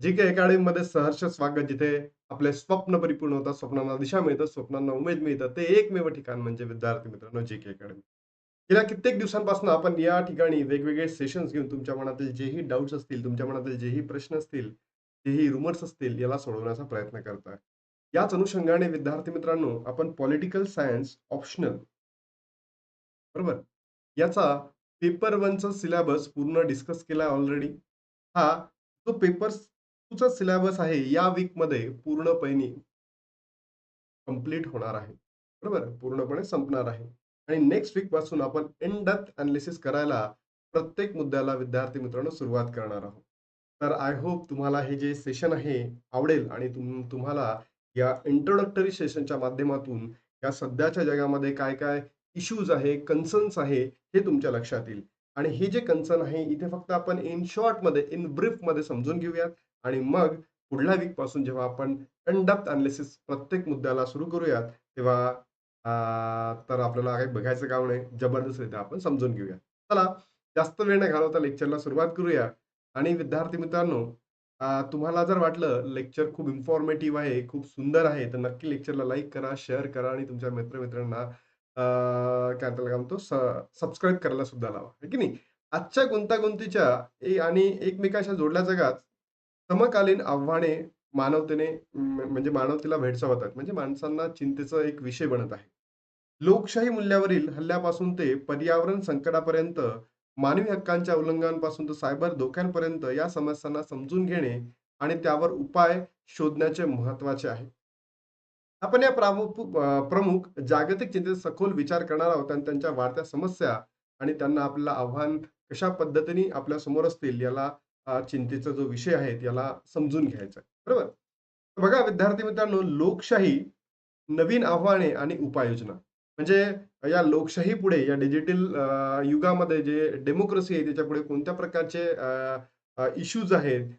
जी के अकॅडमीमध्ये सहर्ष स्वागत जिथे आपले स्वप्न परिपूर्ण होतात स्वप्नांना दिशा मिळतं स्वप्नांना उमेद मिळतं ते एकमेव ठिकाण म्हणजे विद्यार्थी मित्रांनो जी के अकॅडमी गेल्या कित्येक दिवसांपासून आपण या ठिकाणी वेगवेगळे सेशन्स घेऊन तुमच्या मनातील जेही डाऊट्स असतील तुमच्या मनातील जेही प्रश्न असतील जेही रुमर्स असतील याला सोडवण्याचा प्रयत्न करताय याच अनुषंगाने विद्यार्थी मित्रांनो आपण पॉलिटिकल सायन्स ऑप्शनल बरोबर? याचा पेपर वनचा सिलेबस पूर्ण डिस्कस केला ऑलरेडी हा जो पेपर सिलेबस आहे या वीकमध्ये पूर्णपणे कंप्लीट होणार आहे. बरोबर? पूर्णपणे संपणार आहे. आणि नेक्स्ट वीकपासून आपण इन डेप्थ अनालिसिस करायला प्रत्येक मुद्द्याला विद्यार्थी मित्रांनो सुरुवात करणार आहोत. तर आय होप तुम्हाला हे जे सेशन आहे आवडेल आणि तुम तुम्हाला या इंट्रोडक्टरी सेशनच्या माध्यमातून या सध्याच्या जगामध्ये काय काय इश्यूज आहे कन्सर्न्स आहे हे तुमच्या लक्षात येईल. आणि हे जे कन्सर्न आहे इथे फक्त आपण इन शॉर्टमध्ये इन ब्रीफमध्ये समजून घेऊयात. आणि मग पुढल्या वीकपासून जेव्हा आपण इन अनालिसिस प्रत्येक मुद्द्याला सुरू करूयात तेव्हा तर आपल्याला काही बघायचं काम नाही. जबरदस्तरित्या आपण समजून घेऊया. चला जास्त वेळ नाही घालवता लेक्चरला सुरुवात करूया. आणि विद्यार्थी मित्रांनो तुम्हाला जर वाटलं लेक्चर खूप इन्फॉर्मेटिव्ह आहे खूप सुंदर आहे तर नक्की लेक्चरला लाईक करा शेअर करा आणि तुमच्या मित्रमित्रांना काय त्याला काय म्हणतो सबस्क्राईब करायला सुद्धा लावा. की नाही? आजच्या गुंतागुंतीच्या आणि एकमेकांच्या जोडल्या जगात समकालीन आव्हाने मानवतेने म्हणजे मानवतेला भेडसावतात. म्हणजे माणसांना चिंतेचा एक विषय बनत आहे. लोकशाही मूल्यावरील हल्ल्यापासून ते पर्यावरण संकटापर्यंत मानवी हक्कांच्या उल्लंघनापासून तर सायबर धोक्यांपर्यंत या समस्यांना समजून घेणे आणि त्यावर उपाय शोधण्याचे महत्त्वाचे आहे. आपण या प्रामुख प्रमुख जागतिक चिंतेत सखोल विचार करणार आहोत आणि त्यांच्या वाढत्या समस्या आणि त्यांना आपल्याला आव्हान कशा पद्धतीने आपल्यासमोर असतील याला चिंतेचा जो विषय आहे याला समजून घ्यायचा आहे. बरोबर? बघा विद्यार्थी मित्रांनो लोकशाही नवीन आव्हाने आणि उपाययोजना. म्हणजे या लोकशाही पुढे या डिजिटल युगामध्ये जे डेमोक्रेसी आहे त्याच्या पुढे कोणत्या प्रकारचे इश्यूज आहेत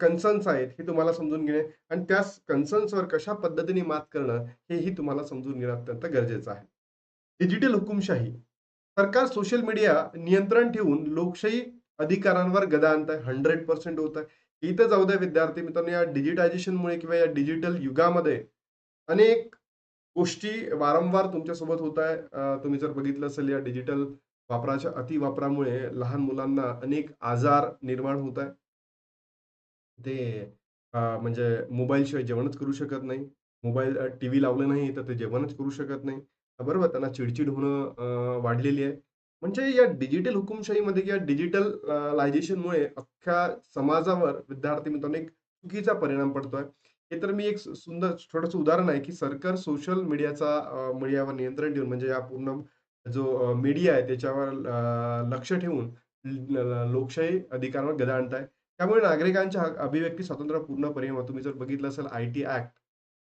कन्सर्न्स आहेत हे तुम्हाला समजून घेणे आणि त्या कन्सर्न्सवर कशा पद्धतीने मात करणं हेही तुम्हाला समजून घेणं अत्यंत गरजेचं आहे. डिजिटल हुकुमशाही. सरकार सोशल मीडिया नियंत्रण ठेवून लोकशाही अधिकारांवर गदा आहे हंड्रेड पर्सेंट होत आहे इथं जाऊ द्या विद्यार्थी मित्रांनो या डिजिटायझेशनमुळे किंवा या डिजिटल युगामध्ये अनेक गोष्टी वारंवार तुमच्यासोबत होत आहे तुम्ही जर बघितलं असेल या डिजिटल वापराच्या अतिवापरामुळे लहान मुलांना अनेक आजार निर्माण होत आहे ते म्हणजे मोबाईल शिवाय जेवणच करू शकत नाही. मोबाईल टीव्ही लावलं नाही तर ते जेवणच करू शकत नाही. बरोबर त्यांना चिडचिड होणं वाढलेली आहे. म्हणजे या डिजिटल हुकुमशाहीमध्ये किंवा डिजिटल लायझेशनमुळे अख्ख्या समाजावर विद्यार्थी मित्रांनो एक चुकीचा परिणाम पडतोय. हे तर मी एक सुंदर छोटंसं उदाहरण आहे की सरकार सोशल मीडियाचा मीडियावर नियंत्रण ठेवून म्हणजे या पूर्ण जो मीडिया आहे त्याच्यावर लक्ष ठेवून लोकशाही अधिकारावर गदा आणताय. त्यामुळे नागरिकांच्या अभिव्यक्ती स्वातंत्र्य परिणाम तुम्ही जर बघितलं असेल आय टी ऍक्ट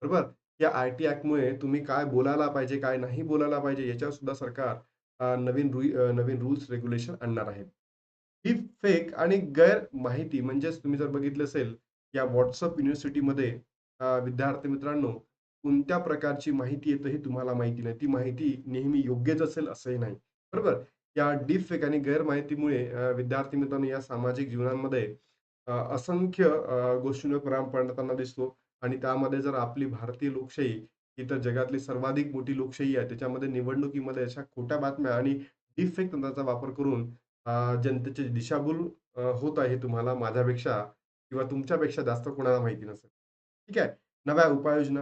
बरोबर? या आय टी ऍक्टमुळे तुम्ही काय बोलायला पाहिजे काय नाही बोलायला पाहिजे याच्यावर सुद्धा सरकार नवीन रु- नवीन रूल्स रेग्युलेशन आणणार आहे ही फेक आणि गैर माहिती म्हणजेच तुम्ही जर बघितलं असेल या व्हॉट्सअप युनिव्हर्सिटीमध्ये विद्यार्थी मित्रांनो कोणत्या प्रकारची माहिती येतं हे तुम्हाला माहिती नाही. ती माहिती नेहमी योग्यच असेल असंही नाही. बरोबर? या डीप फेक आणि गैर माहितीमुळे विद्यार्थी मित्रांनो या सामाजिक जीवनामध्ये असंख्य गोष्टींवर परिणाम पडताना दिसतो. आणि त्यामध्ये जर आपली भारतीय लोकशाही ही तर जगातली सर्वाधिक मोठी लोकशाही आहे. त्याच्यामध्ये निवडणुकीमध्ये अशा खोट्या बातम्या आणि डीप तंत्राचा वापर करून अं, दिशाभूल होत आहे तुम्हाला माझ्यापेक्षा किंवा तुमच्यापेक्षा जास्त कोणाला माहिती नसेल. ठीक आहे? नव्या उपाययोजना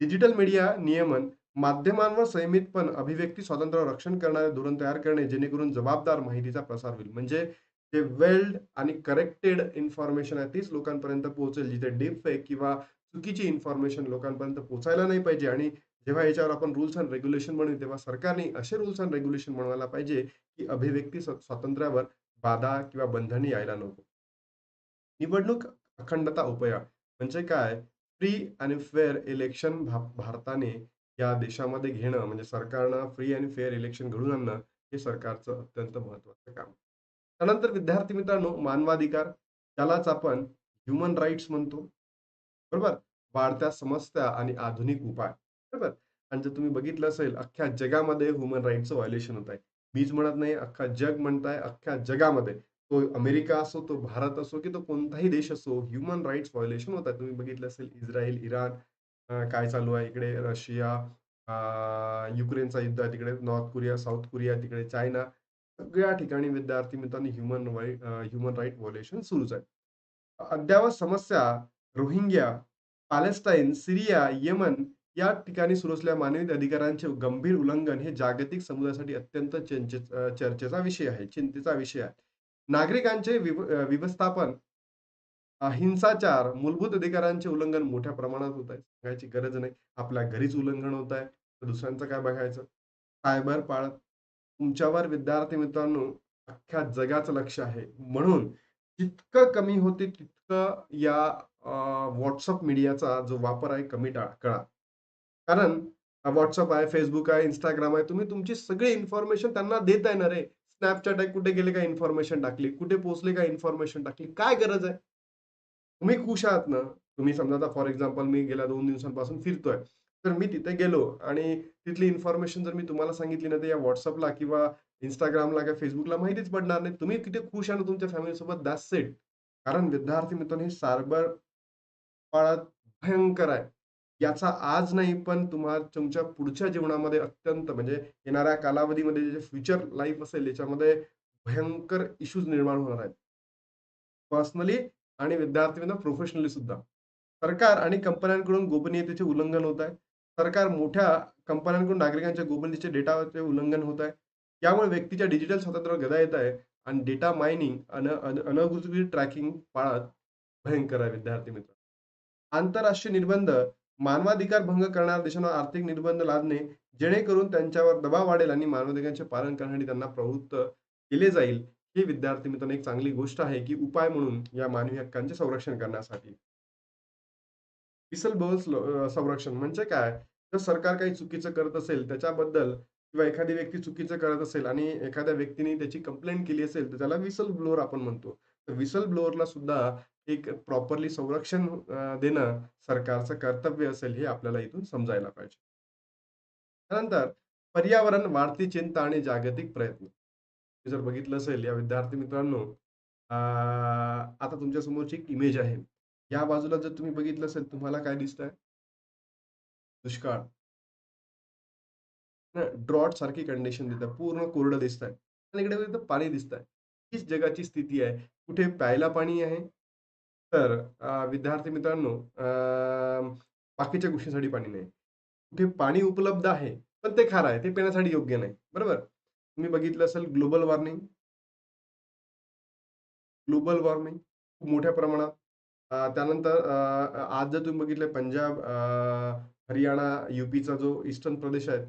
डिजिटल मीडिया नियमन माध्यमांवर संयमित पण अभिव्यक्ती स्वातंत्र्यावर रक्षण करणारे धोरण तयार करणे जेणेकरून जबाबदार माहितीचा प्रसार होईल. म्हणजे जे वेल्ड आणि करेक्टेड इन्फॉर्मेशन आहे तीच लोकांपर्यंत पोहोचेल. जिथे डीप फेक किंवा चुकीची इन्फॉर्मेशन लोकांपर्यंत पोहोचायला नाही पाहिजे. आणि जेव्हा याच्यावर आपण रूल्स अँड रेग्युलेशन म्हणू तेव्हा सरकारने असे रूल्स अँड रेग्युलेशन बनवायला पाहिजे की अभिव्यक्ती स्वातंत्र्यावर बाधा किंवा बंधने यायला नको. निवडणूक अखंडता उपाय म्हणजे काय? फ्री आणि फेअर इलेक्शन भारताने या देशामध्ये घेणं म्हणजे सरकारनं फ्री आणि फेअर इलेक्शन घडवून आणणं हे सरकारचं अत्यंत महत्वाचं काम. त्यानंतर विद्यार्थी मित्रांनो मानवाधिकार. त्यालाच आपण ह्युमन राईट्स म्हणतो. बरोबर? वाढत्या समस्या आणि आधुनिक उपाय. बरोबर? आणि जर तुम्ही बघितलं असेल अख्ख्या जगामध्ये ह्युमन राईटचं व्हायोलेशन होत आहे. मीच म्हणत नाही अख्खा जग म्हणताय अख्ख्या जगामध्ये. तो अमेरिका असो, तो भारत असो, की तो कोणताही देश असो, ह्युमन राईट्स व्हायोलेशन होत आहे. तुम्ही बघितलं असेल इस्रायल, इराण काय चालू आहे इकडे? रशिया, युक्रेनचा युद्ध आहे तिकडे, नॉर्थ कोरिया, साऊथ कोरिया, तिकडे चायना. सगळ्या ठिकाणी विद्यार्थी मित्रांनी ह्युमन वाईट ह्युमन राईट व्हायोलेशन सुरूच आहे. अद्ययावत समस्या रोहिंग्या, पॅलेस्टाईन, सीरिया, येमन या ठिकाणी सुरू असलेल्या मानवी अधिकारांचे गंभीर उल्लंघन हे जागतिक समुदायासाठी अत्यंत चंचे चर्चेचा विषय आहे, चिंतेचा विषय आहे. नागरिकांचे विव व्यवस्थापन, हिंसाचार, मूलभूत अधिकारांचे उल्लंघन मोठ्या प्रमाणात होत आहे. सांगायची गरज नाही. आपल्या घरीच उल्लंघन होत आहे, तर दुसऱ्यांचं काय बघायचं? सायबर पाळत तुमच्यावर विद्यार्थी मित्रांनो अख्ख्या जगाचं लक्ष आहे. म्हणून जितकं कमी होते तितकं या व्हॉट्सअप मीडियाचा जो वापर आहे कमी टा कळा कारण व्हॉट्सअप आहे, फेसबुक आहे, इंस्टाग्राम आहे. तुम्ही तुमची सगळी इन्फॉर्मेशन त्यांना देताय ना रे. स्नॅपचॅट आहे, कुठे गेले का इन्फॉर्मेशन टाकली, कुठे पोहोचले का इन्फॉर्मेशन टाकली. काय गरज आहे? तुम्ही खुश आहात ना? तुम्ही समजा आता फॉर एक्झाम्पल मी गेल्या दोन दिवसांपासून फिरतोय. तर मी तिथे गेलो आणि तिथली इन्फॉर्मेशन जर मी तुम्हाला सांगितली ना, तर या व्हॉट्सअपला किंवा इंस्टाग्रामला किंवा फेसबुकला माहितीच पडणार नाही. तुम्ही किती खुश आहे ना तुमच्या फॅमिलीसोबत दॅट सेट कारण विद्यार्थी मित्रांनो हे सायबर काळात भयंकर आहे. याचा आज नाही पण तुम्हा तुमच्या पुढच्या जीवनामध्ये अत्यंत म्हणजे येणाऱ्या कालावधीमध्ये जे फ्युचर लाईफ असेल याच्यामध्ये भयंकर इश्यूज निर्माण होणार आहेत. पर्सनली आणि विद्यार्थी प्रोफेशनली सुद्धा. सरकार आणि कंपन्यांकडून गोपनीयतेचे उल्लंघन होत आहे. सरकार मोठ्या कंपन्यांकडून नागरिकांच्या गोपनीयतेचे डेटाचे उल्लंघन होत आहे. यामुळे व्यक्तीच्या डिजिटल स्वातंत्र्यावर गदा येत आहे आणि डेटा मायनिंग अन अन ट्रॅकिंग पाळत भयंकर आहे विद्यार्थी मित्र. आंतरराष्ट्रीय निर्बंध, मानवाधिकार भंग करणाऱ्या देशांवर आर्थिक निर्बंध लादणे, जेणेकरून त्यांच्यावर दबाव वाढेल आणि मानवाधिकारांचे पालन करण्यासाठी त्यांना प्रवृत्त केले जाईल. ही विद्यार्थी मित्रांनो एक चांगली गोष्ट आहे, की उपाय म्हणून या मानवी हक्कांचे संरक्षण करण्यासाठी. विसल ब्लोअर्स संरक्षण म्हणजे काय? जर सरकार काही चुकीचं करत असेल त्याच्याबद्दल किंवा एखादी व्यक्ती चुकीचं करत असेल आणि एखाद्या व्यक्तीने त्याची कंप्लेंट केली असेल, तर त्याला विसल ब्लोअर आपण म्हणतो. विसल ब्लोअरला सुद्धा एक प्रॉपरली संरक्षण देणं सरकारचं कर्तव्य असेल, हे आपल्याला इथून समजायला पाहिजे. त्यानंतर पर्यावरण, वाढती चिंता आणि जागतिक प्रयत्न. जर बघितलं असेल या विद्यार्थी मित्रांनो, आता तुमच्या समोरची एक इमेज आहे. या बाजूला जर तुम्ही बघितलं असेल, तुम्हाला काय दिसतंय? दुष्काळ. ड्रॉट सारखी कंडिशन दिसत पूर्ण कोरडं दिसतंय आणि इकडे पाणी पाणी आहे हीच जगाची स्थिती आहे. कुठे प्यायला पाणी आहे, तर विद्यार्थी मित्रांनो बाकीच्या गोष्टींसाठी पाणी नाही. कुठे पाणी उपलब्ध आहे, पण ते खारं आहे. ते पिण्यासाठी योग्य नाही. बरोबर? तुम्ही बघितलं असेल ग्लोबल वॉर्मिंग. ग्लोबल वॉर्मिंग खूप मोठ्या प्रमाणात. त्यानंतर आज जर तुम्ही बघितलं पंजाब, हरियाणा, युपीचा जो ईस्टर्न प्रदेश आहे,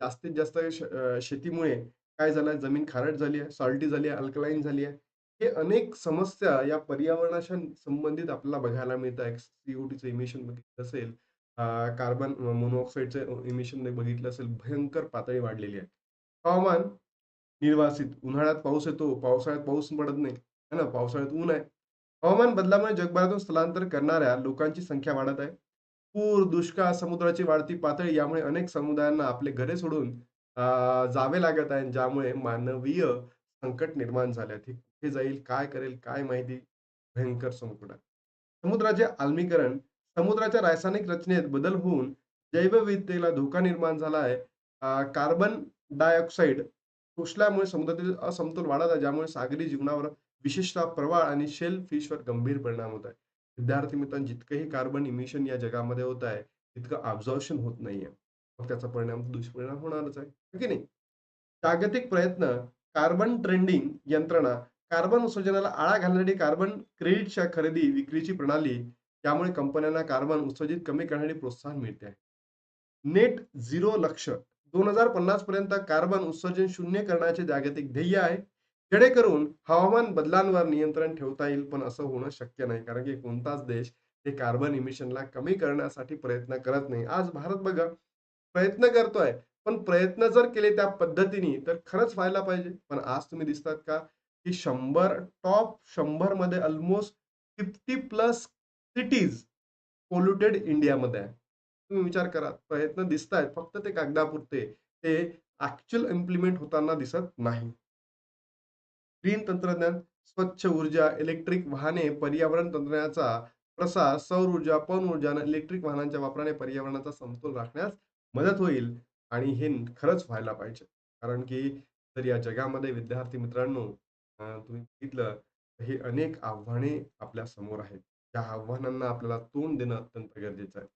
जास्तीत जास्त शेतीमुळे काय झालं जमीन खारट झाली आहे, सॉल्टी झाली आहे, अल्कलाईन झाली आहे. हे अनेक समस्या या पर्यावरणाच्या संबंधित आपल्याला बघायला मिळत आहे. CO2चं इमिशन बघितलं असेल, कार्बन मोनॉक्साईडचं इमिशन बघितलं असेल, भयंकर पातळी वाढलेली आहे. हवामान निर्वासित. उन्हाळ्यात पाऊस येतो, पावसाळ्यात पाऊस पडत नाही. है ना? पावसाळ्यात ऊन आहे. हवामान बदलामुळे जगभरातून स्थलांतर करणाऱ्या लोकांची संख्या वाढत आहे. पूर, दुष्काळ, समुद्राची वाढती पातळी यामुळे अनेक समुदायांना आपले घरे सोडून अ, जावे लागत आहे. ज्यामुळे मानवीय संकट निर्माण झाले हे कुठे जाईल, काय करेल, काय माहिती? भयंकर संकट आहे. समुद्राचे आम्लीकरण, समुद्राच्या रासायनिक रचनेत बदल होऊन जैवविविधतेला धोका निर्माण झाला आहे. अ, कार्बन डायऑक्साईड शोषल्यामुळे समुद्रातील असमतोल वाढत आहे. ज्यामुळे सागरी जीवनावर विशेषतः प्रवाळ आणि शेल फिशवर गंभीर परिणाम होत आहे. विद्यार्थी मित्रांनो, जितकंही कार्बन इमिशन या जगामध्ये होत आहे, तितकं अब्झॉर्प्शन होत नाहीये. मग त्याचा परिणाम दुष्परिणाम होणारच आहे. की नाही? जागतिक प्रयत्न, कार्बन ट्रेंडिंग यंत्रणा, कार्बन उत्सर्जनाला आळा घालण्यासाठी कार्बन क्रेडिटच्या खरेदी विक्रीची प्रणाली, त्यामुळे कंपन्यांना कार्बन उत्सर्जित कमी करण्यासाठी प्रोत्साहन मिळते आहे. नेट झिरो लक्ष्य 2050 पर्यंत कार्बन उत्सर्जन शून्य करण्याचे जागतिक ध्येय आहे. जेणेकरून हवामान बदलांवर नियंत्रण ठेवता येईल. पण असं होणं शक्य नाही. कारण की कोणताच देश हे कार्बन इमिशनला कमी करण्यासाठी प्रयत्न करत नाही. आज भारत बघा, प्रयत्न करतोय. पण प्रयत्न जर केले त्या पद्धतीने तर खरंच व्हायला पाहिजे. पण आज तुम्ही दिसतात का, की शंभर top शंभरमध्ये almost fifty plus cities polluted इंडियामध्ये आहे. तुम्ही विचार करा. प्रयत्न दिसतायत, फक्त ते कागदापुरते. ते ऍक्च्युअल इम्प्लिमेंट होताना दिसत नाही. ग्रीन तंत्रज्ञान, स्वच्छ ऊर्जा, इलेक्ट्रिक वाहने, पर्यावरण तंत्रज्ञानाचा प्रसार, सौर ऊर्जा, पवन ऊर्जा आणि इलेक्ट्रिक वाहनांच्या वापराने पर्यावरणाचा समतोल राखण्यास मदत होईल आणि हे खरंच व्हायला पाहिजे. कारण की तर या जगामध्ये विद्यार्थी मित्रांनो तुम्ही बघितलं हे अनेक आव्हाने आपल्यासमोर आहेत. त्या आव्हानांना आपल्याला तोंड देणं अत्यंत गरजेचं आहे.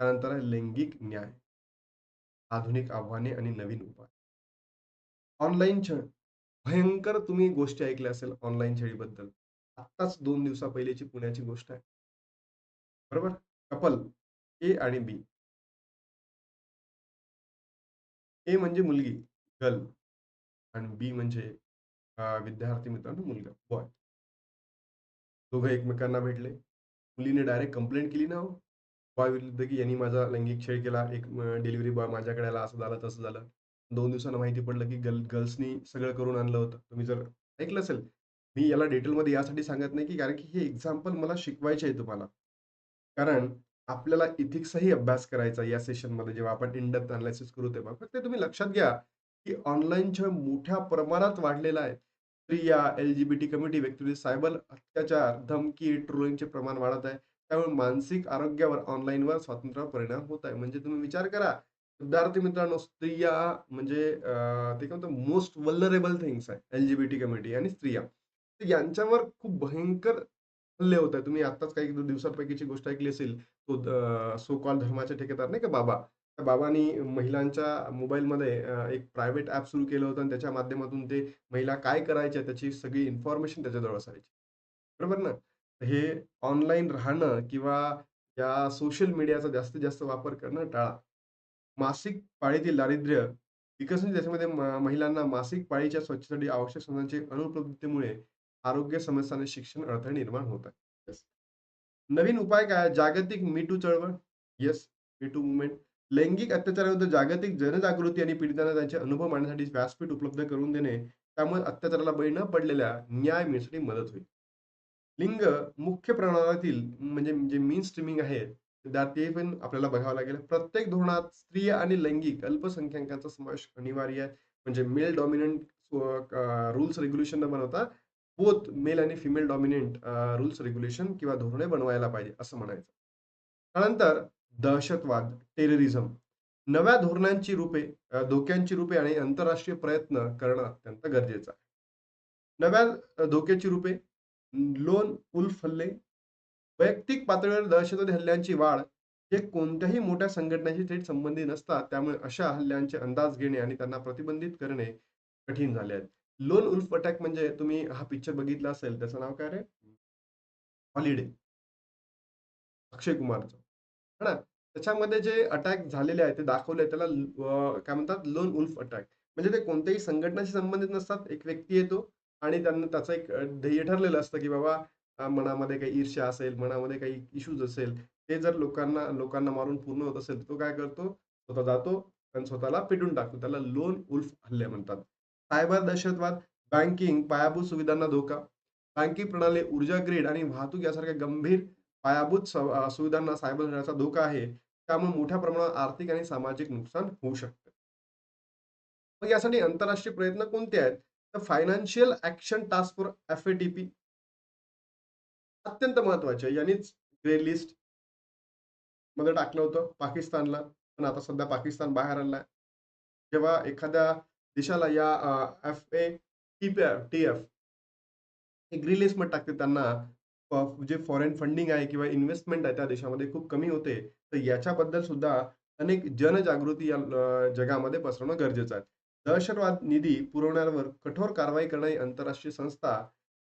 त्यानंतर आहे लैंगिक न्याय, आधुनिक आव्हाने आणि नवीन उपाय. ऑनलाईन छळ. भयंकर तुम्ही गोष्टी ऐकल्या असेल ऑनलाईन छळीबद्दल. आत्ताच दोन दिवसा पहिलेची पुण्याची गोष्ट आहे. बरोबर? कपल ए आणि बी. ए म्हणजे मुलगी, गर्ल आणि बी म्हणजे अ, विद्यार्थी मित्रांनो मुलगा, बॉय. दोघं एकमेकांना भेटले. मुलीने डायरेक्ट कंप्लेंट केली ना हो. बॉय विरुद्ध की यांनी माझा लैंगिक छळ केला. एक डिलिव्हरी बॉय माझ्याकडे आला, असं झालं, तसं झालं. दोन दिवसांनी माहिती पडलं की गर्ल गर्ल्सनी सगळं करून आणलं होतं. तुम्ही जर ऐकलं असेल. मी याला डिटेलमध्ये यासाठी सांगत नाही की कारण की हे एक्झाम्पल मला शिकवायचे आहे तुम्हाला. कारण आपल्याला इथिक्सही अभ्यास करायचा या सेशनमध्ये जेव्हा आपण इन अनालिसिस करू तेव्हा. फक्त तुम्ही लक्षात घ्या की ऑनलाईन छळ मोठ्या प्रमाणात वाढलेला आहे. स्त्रिया, एल-जी-बी-टी कम्युनिटी व्यक्ती सायबर अत्याचार, धमकी, ट्रोलिंगचे प्रमाण वाढत आहे. त्यामुळे मानसिक आरोग्यावर ऑनलाईनवर स्वतंत्र परिणाम होत आहे. म्हणजे तुम्ही विचार करा, विद्यार्थी मित्रांनो, स्त्रिया म्हणजे ते काय म्हणतो मोस्ट वल्लरेबल थिंग्स आहे. एल-जी-बी-टी कम्युनिटी आणि स्त्रिया. यांच्यावर खूप भयंकर हल्ले होत आहे तुम्ही आत्ताच काही दिवसांपैकीची गोष्ट ऐकली असेल. सो कॉल धर्माचे ठेकेदार नाही का बाबा. त्या बाबांनी महिलांच्या मोबाईलमध्ये एक प्रायव्हेट ॲप सुरू केलं होतं आणि त्याच्या माध्यमातून ते महिला काय करायच्या त्याची सगळी इन्फॉर्मेशन त्याच्याजवळ असायची. बरोबर ना? हे ऑनलाईन राहणं किंवा या सोशल मीडियाचा जास्तीत जास्त वापर करणं टाळा. मासिक पाळीतील दारिद्र्य विकसित देशामध्ये महिलांना मासिक पाळीच्या स्वच्छतेसाठी आवश्यक साधनांची अनुपलब्धतेमुळे आरोग्य समस्या आणि शिक्षण अडथळे निर्माण होत आहे नवीन उपाय काय जागतिक मी टू चळवळ. येस, मीटू टू लैंगिक अत्याचाराविरुद्ध जागतिक जनजागृती आणि पीडितांना त्यांचे अनुभव मांडण्यासाठी व्यासपीठ उपलब्ध करून देणे. त्यामुळे अत्याचाराला बळी न पडलेल्या न्याय मिळण्यासाठी मदत होईल. लिंग मुख्य प्रणालीतील म्हणजे जे मेन स्ट्रीमिंग आहे, त्यात ते पण आपल्याला बघावं लागेल. प्रत्येक धोरणात स्त्री आणि लैंगिक अल्पसंख्याकांचा समावेश अनिवार्य आहे. म्हणजे मेल डॉमिनंट रूल्स रेग्युलेशन न बनवता बोथ मेल आणि फिमेल डॉमिनेंट रूल्स रेग्युलेशन किंवा धोरणे बनवायला पाहिजे असं म्हणायचं. त्यानंतर दहशतवाद, टेररिझम नव्या धोरणांची रूपे, धोक्यांची रूपे आणि आंतरराष्ट्रीय प्रयत्न करणं अत्यंत गरजेचं आहे. नव्या धोक्याची रूपे, लोन उल्फ हल्ले, वैयक्तिक पातळीवर दहशतवादी हल्ल्यांची वाढ, हे कोणत्याही मोठ्या संघटनेशी थेट संबंधी नसतात. त्यामुळे अशा हल्ल्यांचे अंदाज घेणे आणि त्यांना प्रतिबंधित करणे कठीण झाले आहे. लोन उल्फ अटॅक म्हणजे तुम्ही हा पिक्चर बघितला असेल. त्याचं नाव काय रे? हॉलिडे. अक्षय कुमारचं. है ना? त्याच्यामध्ये जे अटॅक झालेले आहेत ते दाखवले त्याला काय म्हणतात लोन उल्फ अटॅक. म्हणजे ते कोणत्याही संघटनाशी संबंधित नसतात. एक व्यक्ती येतो आणि त्यांना त्याचं एक ध्येय ठरलेलं असतं, की बाबा मनामध्ये काही ईर्ष्या असेल, मनामध्ये काही इश्यूज असेल, ते जर लोकांना लोकांना मारून पूर्ण होत असेल, तो काय करतो? स्वतः जातो आणि स्वतःला पेटून टाकतो. त्याला लोन उल्फ हल्ले म्हणतात. सायबर दहशतवाद, बँकिंग, पायाभूत सुविधांना धोका. बँकिंग प्रणाली, ऊर्जा ग्रीड आणि वाहतूक यासारख्या गंभीर पायाभूत सुविधांना सायबर होण्याचा धोका आहे. त्यामुळे मोठ्या प्रमाणात आर्थिक आणि सामाजिक नुकसान होऊ शकतं. मग यासाठी आंतरराष्ट्रीय प्रयत्न कोणते आहेत? तर financial action task force FATP. अत्यंत महत्त्वाचे आहे. यांनीच ग्रे लिस्टमध्ये टाकलं होतं पाकिस्तानला. पण आता सध्या पाकिस्तान बाहेर आलाय. जेव्हा एखाद्या देशाला या एफ-ए-टी-पी-टी-एफ हे ग्रे लिस्टमध्ये टाकते त्यांना जे फॉरेन फंडिंग आहे किंवा इन्व्हेस्टमेंट आहे त्या देशामध्ये खूप कमी होते. तर याच्याबद्दल सुद्धा अनेक जनजागृती या जगामध्ये पसरवणं गरजेचं आहे. दहशतवाद निधी पुरवण्यावर कठोर कारवाई करणारी आंतरराष्ट्रीय संस्था,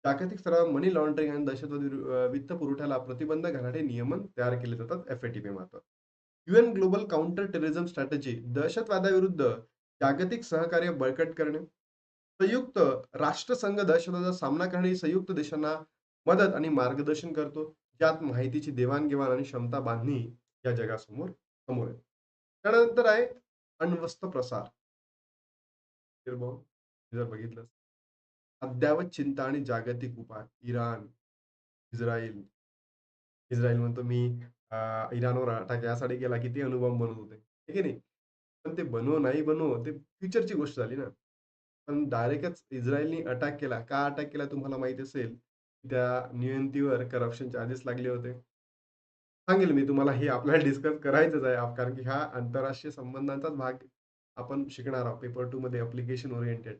जागतिक स्तरावर मनी लॉन्ड्रिंग आणि दहशतवादी वित्त पुरवठ्याला प्रतिबंध घालणारे नियमन तयार केले जातात एफ-ए-टी-पी मार्फत. UN global counter terrorism strategy दहशतवादाविरुद्ध जागतिक सहकार्य बळकट करणे. संयुक्त राष्ट्रसंघ दहशतवादाचा सामना करणे संयुक्त देशांना मदत आणि मार्गदर्शन करतो. ज्यात माहितीची देवाण-घेवाण आणि क्षमता बांधणी या जगासमोर समोर आहे. त्यानंतर आहे अण्वस्त्र प्रसार. जर बघितलं अद्ययावत चिंता आणि जागतिक उपाय. इराण, इस्रायल इस्रायल म्हणतो मी इराणवर अटॅक यासाठी केला की ते अणुबॉम्ब बनवत होते. आहे नाही? पण ते बनवो, नाही बनवो, ते फ्युचरची गोष्ट झाली ना. पण डायरेक्टच इस्रायलनी अटॅक केला. का अटॅक केला तुम्हाला माहीत असेल, त्या नियंतीवर करप्शन चार्जेस लागले होते. सांगेल मी तुम्हाला हे आपल्याला डिस्कस करायचंच आहे. कारण की हा आंतरराष्ट्रीय संबंधांचाच भाग आपण शिकणार आहोत. पेपर टू मध्ये अप्लिकेशन ओरिएंटेड.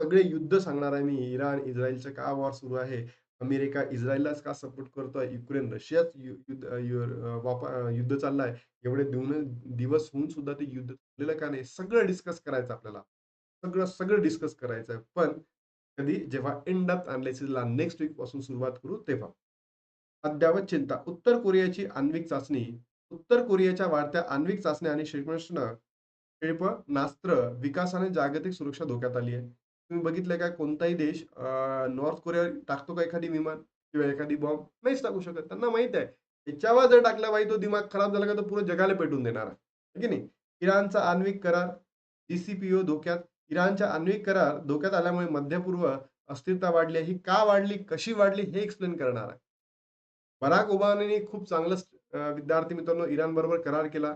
सगळे युद्ध सांगणार आहे मी. इराण, इस्रायलचं का वॉर सुरू आहे? अमेरिका इस्रायललाच का सपोर्ट करतोय? युक्रेन, रशियाच युद्ध अ, युद्ध चाललाय एवढे दिवस दिवस होऊन सुद्धा ते युद्ध चाललेलं का नाही? सगळं डिस्कस करायचं आपल्याला. सगळं, सगळं डिस्कस करायचं आहे. पण कधी जेव्हा इन डेप्थ नेक्स्ट नेक्स्ट वीकपासून सुरुवात करू तेव्हा. अद्ययावत चिंता. उत्तर कोरियाची आण्विक चाचणी. उत्तर कोरियाच्या वाढत्या आण्विक चाचण्या आणि क्षेपणास्त्र क्षेपणास्त्र विकासाने जागतिक सुरक्षा धोक्यात आली आहे. तुम्ही बघितलंय का कोणताही देश नॉर्थ कोरियावर टाकतो का एखादी विमान किंवा एखादी बॉम्ब? नाहीच टाकू शकत. त्यांना माहीत आहे. याच्यावर जर टाकला बाई तो दिमाग खराब झाला का तो पूर्ण जगाला पेटवून देणार आहे. की नाही? इराणचा आण्विक करार, डीसीपीओ धोक्यात. इराणचा आण्विक करार धोक्यात आल्यामुळे मध्य पूर्व अस्थिरता वाढली ही का वाढली? कशी वाढली? हे एक्सप्लेन करणार आहे. बराक ओबामाने खूप चांगलं विद्यार्थी मित्रांनो इराण बरोबर करार केला.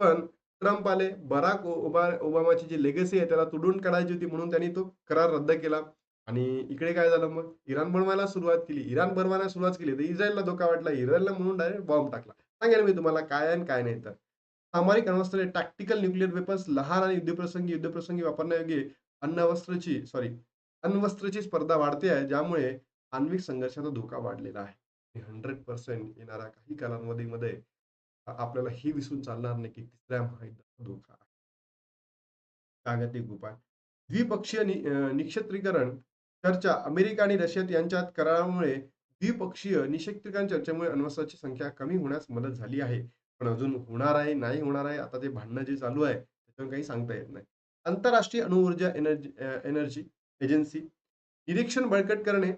पण ट्रम्प आले. बराक ओबा ओबामाची जी लेगसी आहे त्याला तुडून काढायची होती म्हणून त्यांनी तो करार रद्द केला. आणि इकडे काय झालं मग? इराण बनवायला सुरुवात केली. इराण बनवायला सुरुवात केली तर इस्रायलला धोका वाटला. इस्रायलला म्हणून डायरेक्ट बॉम्ब टाकला. सांगेल मी तुम्हाला काय आहे आणि काय नाही तर. सामरिक अण्वस्त्रे, टॅक्टिकल न्यूक्लिअर वेपन्स लहान आणि युद्धप्रसंगी युद्धप्रसंगी वापरण्यायोग्य अन्नवस्त्रची सॉरी अण्वस्त्रची स्पर्धा वाढते आहे. ज्यामुळे आण्विक संघर्षाचा धोका वाढलेला आहे. 100% येणाऱ्या काही कालावधीमध्ये मध्ये आपल्याला हे विसरून चालणार नाही की तिसऱ्या महायुद्धाचा धोका आहे. जागतिक उपाय. द्विपक्षीय निक्षत्रीकरण चर्चा अमेरिका आणि रशिया यांच्यात करारामुळे द्विपक्षीय निःशस्त्रीकरण चर्चेमुळे अण्वस्त्राची संख्या कमी होण्यास मदत झाली आहे. पण अजून होणार आहे, नाही होणार आहे. आता ते भांडणं जे चालू आहे त्याच्यावर काही सांगता येत नाही. आंतरराष्ट्रीय अणुऊर्जा एनर्जी एनर्जी एजन्सी निरीक्षण बळकट करणे,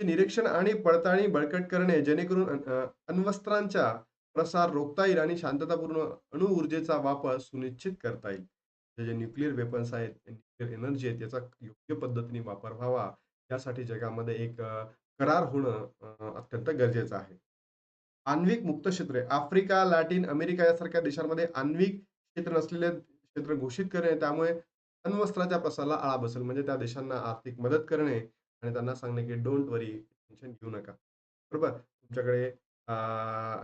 निरीक्षण आणि पडताळणी बळकट करणे जेणेकरून अण्वस्त्रांच्या प्रसार रोखता येईल आणि शांततापूर्ण अणुऊर्जेचा वापर सुनिश्चित करता येईल. जे न्यूक्लिअर वेपन्स आहेत, न्यूक्लिअर एनर्जी आहे त्याचा योग्य पद्धतीने वापर व्हावा यासाठी जगामध्ये एक करार होणं अत्यंत गरजेचं आहे. आण्विक मुक्त क्षेत्रे. आफ्रिका, लॅटिन अमेरिका यासारख्या देशांमध्ये आण्विक क्षेत्र नसलेले क्षेत्र घोषित करणे त्यामुळे अण्वस्त्राच्या प्रसाराला आळा बसेल. म्हणजे त्या देशांना आर्थिक मदत करणे आणि त्यांना सांगणे की डोंट वरी टेन्शन घेऊ नका. बरोबर? तुमच्याकडे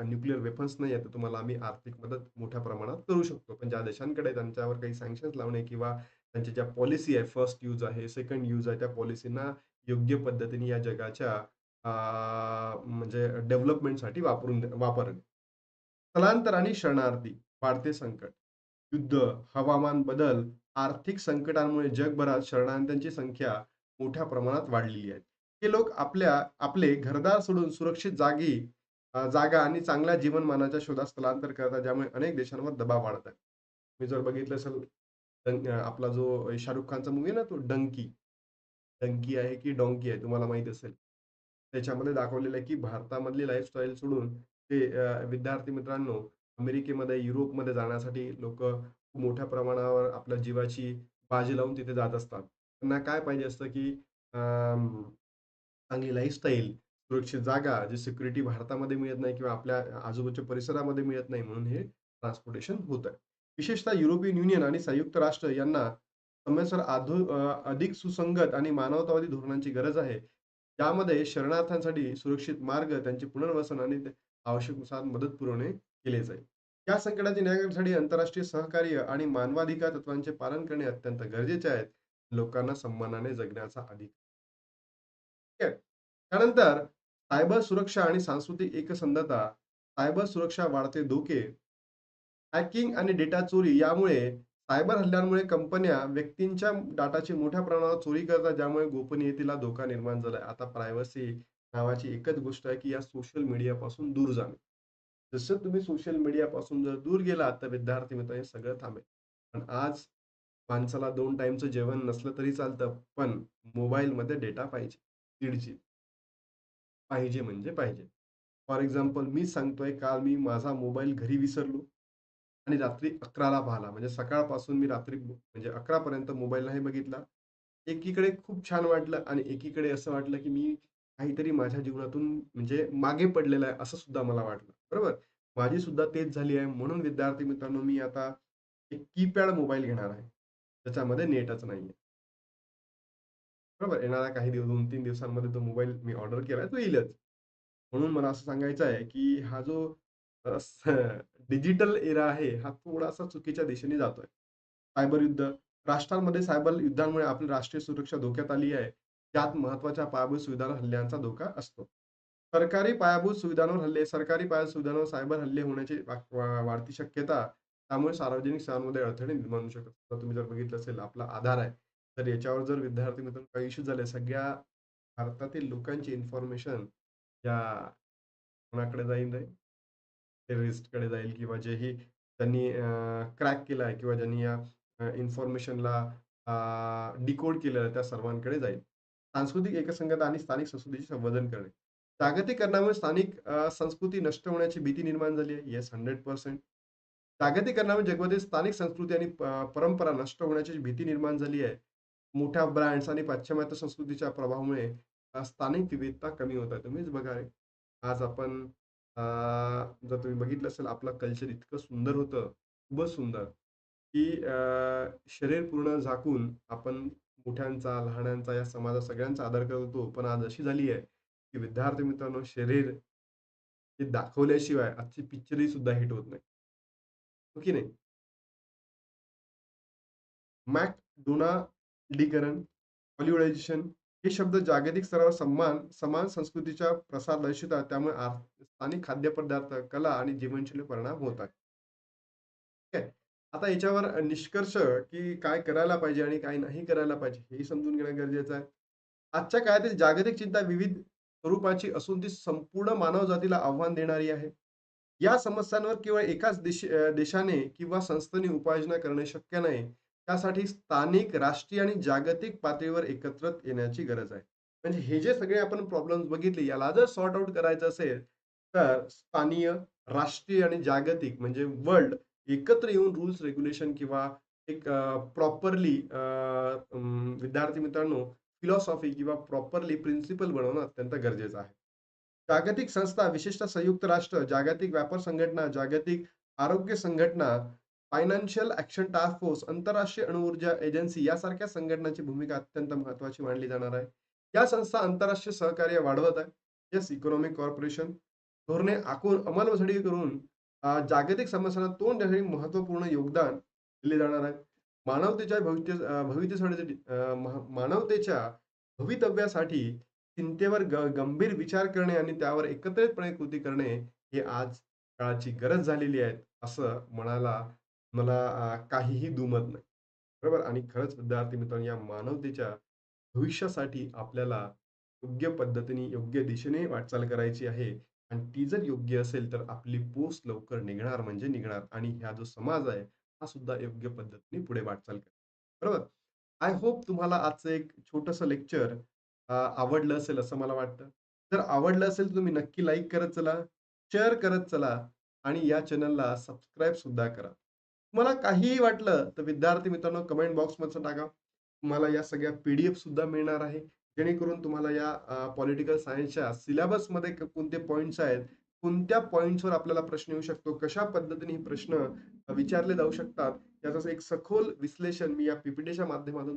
न्यूक्लिअर वेपन्स नाहीये तर तुम्हाला आम्ही आर्थिक मदत मोठ्या प्रमाणात करू शकतो. पण ज्या देशांकडे त्यांच्यावर काही सँक्शन्स लावणे किंवा त्यांच्या ज्या पॉलिसी आहे, फर्स्ट यूज आहे, सेकंड यूज आहे, त्या पॉलिसींना योग्य पद्धतीने या जगाच्या अ, म्हणजे डेव्हलपमेंटसाठी वापरून वापरणे. स्थलांतर आणि शरणार्थी, वाढते संकट, युद्ध, हवामान बदल, आर्थिक संकटांमुळे जगभरात शरणार्थ्यांची संख्या मोठ्या प्रमाणात वाढलेली आहे. हे लोक आपल्या आपले घरदार सोडून सुरक्षित जागी जागा आणि चांगल्या जीवनमानाच्या शोधात स्थलांतर करतात. ज्यामुळे अनेक देशांवर दबाव वाढत आहे. मी जर बघितलं असेल तर आपला जो शाहरुख खानचा मूवी आहे ना तो डंकी. डंकी आहे की डोंकी आहे तुम्हाला माहीत असेल. त्याच्यामध्ये दाखवलेलं आहे की भारतामधली लाईफस्टाईल सोडून ते विद्यार्थी मित्रांनो अमेरिकेमध्ये, युरोपमध्ये जाण्यासाठी लोक मोठ्या प्रमाणावर आपल्या जीवाची बाजी लावून तिथे जात असतात. त्यांना काय पाहिजे असतं की अं, चांगली लाईफस्टाईल, सुरक्षित जागा, जी सिक्युरिटी भारतामध्ये मिळत नाही किंवा आपल्या आजूबाजूच्या परिसरामध्ये मिळत नाही म्हणून हे ट्रान्सपोर्टेशन होत आहे. विशेषतः युरोपियन युनियन आणि संयुक्त राष्ट्र यांना समयसर आधु अधिक सुसंगत आणि मानवतावादी धोरणांची गरज आहे. त्यामध्ये शरणार्थांसाठी सुरक्षित मार्ग, त्यांचे पुनर्वसन आणि आवश्यकनुसार मदत पुरवणे केले जाईल. या संकटाचे निराकरणासाठी आंतरराष्ट्रीय सहकार्य आणि मानवाधिकार तत्वांचे पालन करणे अत्यंत गरजेचे आहे. लोकांना सन्मानाने जगण्याचा अधिकार. त्यानंतर सायबर सुरक्षा आणि सांस्कृतिक एकसंधता, सायबर सुरक्षा वाढते धोके, हॅकिंग आणि डेटा चोरी यामुळे सायबर हल्ल्यांमुळे कंपन्या व्यक्तींच्या डाटाची मोठ्या प्रमाणावर चोरी करतात, ज्यामुळे गोपनीयतेला धोका निर्माण झाला आता प्रायव्हसी नावाची एकच गोष्ट आहे, की या सोशल मीडियापासून दूर जाणे. जसं तुम्ही सोशल मीडियापासून जर दूर गेलात, तर विद्यार्थी मित्र हे सगळं थांबेल. पण आज माणसाला दोन टाईमचं जेवण नसलं तरी चालतं, पण मोबाईलमध्ये डेटा पाहिजे. दीड जी पाहिजे म्हणजे पाहिजे. फॉर एक्झाम्पल मी सांगतोय, काल मी माझा मोबाईल घरी विसरलो आणि रात्री 11ला पाहिला. म्हणजे सकाळपासून मी रात्री म्हणजे 11 पर्यंत मोबाईल नाही बघितला. एकीकडे खूप छान वाटलं आणि एकीकडे असं वाटलं, की मी काहीतरी माझ्या जीवनातून म्हणजे मागे पडलेलं आहे, असं सुद्धा मला वाटलं. बरोबर? माझी सुद्धा तेच झाली आहे. म्हणून विद्यार्थी मित्रांनो, मी आता एक कीपॅड मोबाईल घेणार आहे. त्याच्यामध्ये नेटच नाहीये. बरोबर. येणाऱ्या काही दिवस 2-3 दिवसांमध्ये तो मोबाईल मी ऑर्डर केलाय, तो येईलच. म्हणून मला असं सांगायचं आहे, की हा जो डिजिटल एरा आहे, हा थोडासा चुकीच्या दिशेने जातोय. सायबर युद्ध, राष्ट्रांमध्ये सायबर युद्धांमुळे आपली राष्ट्रीय सुरक्षा धोक्यात आली आहे. त्यात महत्त्वाच्या पायाभूत सुविधांवर हल्ल्यांचा धोका असतो. सरकारी पायाभूत सुविधांवर हल्ले, सरकारी पायाभूत सुविधांवर सायबर हल्ले होण्याची वाढती शक्यता, त्यामुळे सार्वजनिक सेवांमध्ये अडथळे निर्माण होऊ शकतात. तुम्ही जर बघितलं असेल, आपला आधार आहे. तर याच्यावर जर विद्यार्थी मित्रांनो काही इश्यू झाले, सगळ्या भारतातील लोकांची इन्फॉर्मेशन या कोणाकडे जाईल रे? टेररिस्टकडे जाईल किंवा जेही त्यांनी क्रॅक क्रॅक केलाय किंवा ज्यांनी या इन्फॉर्मेशनला डिकोड केलेलं आहे, त्या सर्वांकडे जाईल. सांस्कृतिक एकसंगता आणि स्थानिक संस्कृतीचे संवर्धन करणे. जागतिकरणामुळे स्थानिक संस्कृती नष्ट होण्याची भीती निर्माण झाली आहे. येस, 100% जागतिकीकरणामुळे जगभरातील स्थानिक संस्कृती आणि परंपरा नष्ट होण्याची भीती निर्माण झाली आहे. मोठ्या ब्रँड्स आणि पाश्चिमात्य संस्कृतीच्या प्रभावामुळे स्थानिक विविधता कमी होत आहे. तुम्हीच बघा रे, आज आपण अ, जर तुम्ही बघितलं असेल, आपलं कल्चर इतकं सुंदर होतं, खूपच सुंदर, की अ, शरीर पूर्ण झाकून आपण मोठ्यांचा, लहानांचा, या समाजात सगळ्यांचा आदर करत होतो. पण आज अशी झाली आहे, की विद्यार्थी मित्रांनो, शरीर हे दाखवल्याशिवाय आजची पिक्चरही सुद्धा हिट होत नाही. हो की नाही? मॅकडोनाल्डीकरण, हॉलिवुडायझेशन हे शब्द जागतिक स्तरावर सन्मान समान संस्कृतीचा प्रसार दर्शितात त्यामुळे आ स्थानिक खाद्यपदार्थ, कला आणि जीवनशैली परिणाम होतात. ठीक आहे. आता याच्यावर निष्कर्ष, की काय करायला पाहिजे आणि काय नाही करायला पाहिजे, हेही समजून घेणं गरजेचं आहे. आजच्या काळातील जागतिक चिंता विविध स्वरूपाची असून ती संपूर्ण मानवजातीला आव्हान देणारी आहे. या समस्यांवर केवळ एकाच देश देशाने किंवा संस्थेने उपाययोजना करणे शक्य नाही. त्यासाठी स्थानिक, राष्ट्रीय आणि जागतिक पातळीवर एकत्र येण्याची गरज आहे. म्हणजे हे जे सगळे आपण प्रॉब्लेम्स बघितले, याला जर सॉर्ट आउट करायचं असेल, तर स्थानीय, राष्ट्रीय आणि जागतिक म्हणजे वर्ल्ड एकत्र येऊन रूल्स, रेग्युलेशन किंवा एक प्रॉपरली विद्यार्थी मित्रांनो, फिलॉसॉफी किंवा प्रॉपरली प्रिन्सिपल बनवणं अत्यंत गरजेचं आहे. जागतिक संस्था, विशेषतः संयुक्त राष्ट्र, जागतिक व्यापार संघटना, जागतिक आरोग्य संघटना, फायनान्शियल ऍक्शन टास्क फोर्स, आंतरराष्ट्रीय अणुऊर्जा एजन्सी यासारख्या संघटनांची भूमिका अत्यंत महत्वाची मानली जाणार आहे. या संस्था आंतरराष्ट्रीय सहकार्य वाढवत आहे. येस, इकॉनॉमिक कॉर्पोरेशन धोरणे आखून अंमलबजावणी करून जागतिक समस्यांना तोंड देण्यासाठी महत्त्वपूर्ण योगदान दिले जाणार आहे. मानवतेच्या भविष्य अ, मानवतेच्या भवितव्यासाठी चिंतेवर ग गंभीर विचार करणे आणि त्यावर एकत्रितपणे कृती करणे, हे आज काळाची गरज झालेली आहे, असं म्हणायला मला काहीही दुमत नाही. बरोबर आणि खरंच विद्यार्थी मित्रांनो, या मानवतेच्या भविष्यासाठी आपल्याला योग्य पद्धतीने, योग्य दिशेने वाटचाल करायची आहे आणि ती जर योग्य असेल, तर आपली पोस्ट लवकर निघणार म्हणजे निघणार आणि हा जो समाज आहे, हा सुद्धा योग्य पद्धतीने पुढे वाटचाल करेल. बरोबर? आय होप तुम्हाला आजचं एक छोटंसं लेक्चर आवडलं असेल असं मला वाटतं. जर आवडलं असेल, तर तुम्ही नक्की लाईक करत चला, शेअर करत चला आणि या चॅनलला सबस्क्राईब सुद्धा करा. तुम्हाला काहीही वाटलं, तर विद्यार्थी मित्रांनो कमेंट बॉक्समध्ये टाका. तुम्हाला या सगळ्या पी-डी-एफ सुद्धा मिळणार आहे. जेणेकरून तुम्हाला या पॉलिटिकल सायन्सच्या सिलेबसमध्ये कोणते पॉईंट्स आहेत, कोणत्या पॉईंट्सवर आपल्याला प्रश्न येऊ शकतो, कशा पद्धतीने हे प्रश्न विचारले जाऊ शकतात, याचं एक सखोल विश्लेषण मी या पीपीटीच्या माध्यमातून